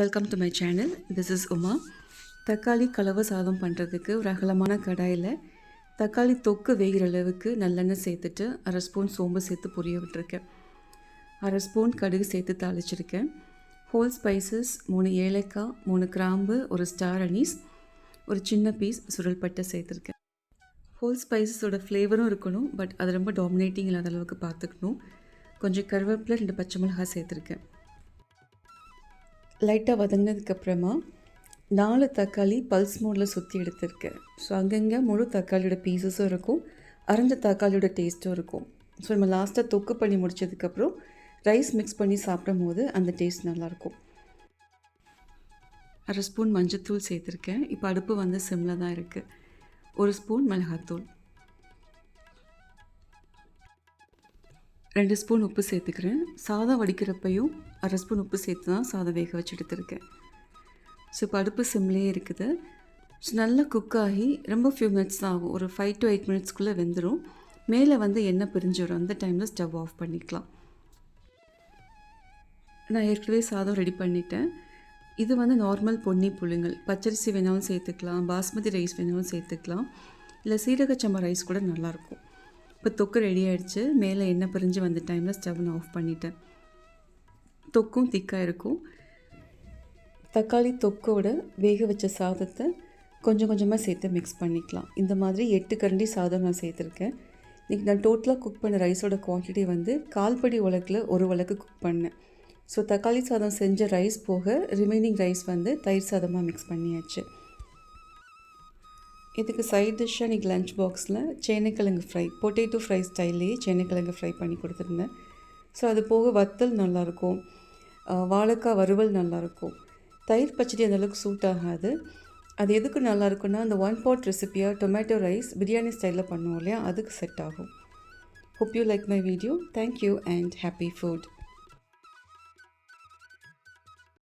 Welcome to my channel this is Uma தக்காளி கலவை சாதம் பண்ணுறதுக்கு ஒரு அகலமான கடாயில் தக்காளி தொக்கு வேகிற அளவுக்கு நல்லெண்ணெய் சேர்த்துட்டு அரை ஸ்பூன் சோம்பு சேர்த்து பொரிய விட்டுருக்கேன். அரை ஸ்பூன் கடுகு சேர்த்து தாளிச்சிருக்கேன். ஹோல் ஸ்பைசஸ் மூணு ஏலக்காய் மூணு கிராம்பு ஒரு ஸ்டார் அனீஸ் ஒரு சின்ன பீஸ் சுருள்பட்டை சேர்த்துருக்கேன். ஹோல் ஸ்பைசஸோட ஃப்ளேவரும் இருக்கணும் பட் அது ரொம்ப டாமினேட்டிங் இல்லாத அளவுக்கு பார்த்துக்கணும். கொஞ்சம் கருவேப்பிலை ரெண்டு பச்சை மிளகாய் சேர்த்துருக்கேன். லைட்டாக வதங்கினதுக்கப்புறமா நாலு தக்காளி பல்ஸ் மோடில் சுற்றி எடுத்திருக்கேன் ஸோ அங்கங்கே முழு தக்காளியோட பீசஸும் இருக்கும். அரைஞ்ச தக்காளியோட டேஸ்ட்டும் இருக்கும். ஸோ நம்ம லாஸ்ட்டாக தொக்கு பண்ணி முடிச்சதுக்கப்புறம் ரைஸ் மிக்ஸ் பண்ணி சாப்பிடும் போது அந்த டேஸ்ட் நல்லாயிருக்கும். அரை ஸ்பூன் மஞ்சத்தூள் சேர்த்துருக்கேன். இப்போ அடுப்பு வந்து சிம்மில் தான் இருக்குது ஒரு ஸ்பூன் மிளகாத்தூள். ரெண்டு ஸ்பூன் உப்பு சேர்த்துக்கிறேன். சாதம் வடிக்கிறப்பையும் அரை ஸ்பூன் உப்பு சேர்த்து தான் சாதம் வேக வச்சு எடுத்துருக்கேன். ஸோ இப்போ அடுப்பு சிம்லேயே இருக்குது. ஸோ நல்லா குக் ஆகி ரொம்ப ஃபியூ மினிட்ஸ் தான் ஆகும். ஒரு ஃபைவ் டு எயிட் மினிட்ஸ்க்குள்ளே வெந்துடும் மேலே வந்து எண்ணெய் பிரிஞ்சு வரும். அந்த டைமில் ஸ்டவ் ஆஃப் பண்ணிக்கலாம். நான் ஏற்கனவே சாதம் ரெடி பண்ணிட்டேன். இது வந்து நார்மல் பொன்னி புழுங்கல். பச்சரிசி வேணாலும் சேர்த்துக்கலாம். பாஸ்மதி ரைஸ் வேணாலும் சேர்த்துக்கலாம். இல்லை சீரக சம்பா ரைஸ் கூட நல்லாயிருக்கும் இப்போ தொக்கு ரெடி ஆகிடுச்சு மேலே எண்ணெய் பிரிஞ்சு வந்த டைமில் ஸ்டவ் நான் ஆஃப் பண்ணிட்டேன். தொக்கும் திக்காக இருக்கும். தக்காளி தொக்கோட வேக வச்ச சாதத்தை கொஞ்சம் கொஞ்சமாக சேர்த்து மிக்ஸ் பண்ணிக்கலாம். இந்த மாதிரி எட்டு கரண்டி சாதம் நான் சேர்த்துருக்கேன். இன்றைக்கி நான் டோட்டலாக குக் பண்ண ரைஸோட குவான்டிட்டி வந்து கால்படி உலக்கில் ஒரு உலக்கு குக் பண்ணேன். ஸோ தக்காளி சாதம் செஞ்ச ரைஸ் போக ரிமைனிங் ரைஸ் வந்து தயிர் சாதமாக மிக்ஸ் பண்ணியாச்சு. இதுக்கு சைட் டிஷ்ஷாக இன்றைக்கி லஞ்ச் பாக்ஸில் சேனைக்கிழங்கு ஃப்ரை பொட்டேட்டோ ஃப்ரை ஸ்டைல்லையே சேனைக்கிழங்கு ஃப்ரை பண்ணி கொடுத்துருந்தேன் ஸோ அது போக வத்தல் நல்லாயிருக்கும் வாழைக்காய் வறுவல் நல்லாயிருக்கும் தயிர் பச்சடி அந்தளவுக்கு சூட் ஆகாது. அது எதுக்கு நல்லா இருக்குன்னா அந்த ஒன் பாட் ரெசிபியாக டொமேட்டோ ரைஸ் பிரியாணி ஸ்டைலில் பண்ணுவோம் இல்லையா அதுக்கு செட் ஆகும். Hope you like my video thank you and happy food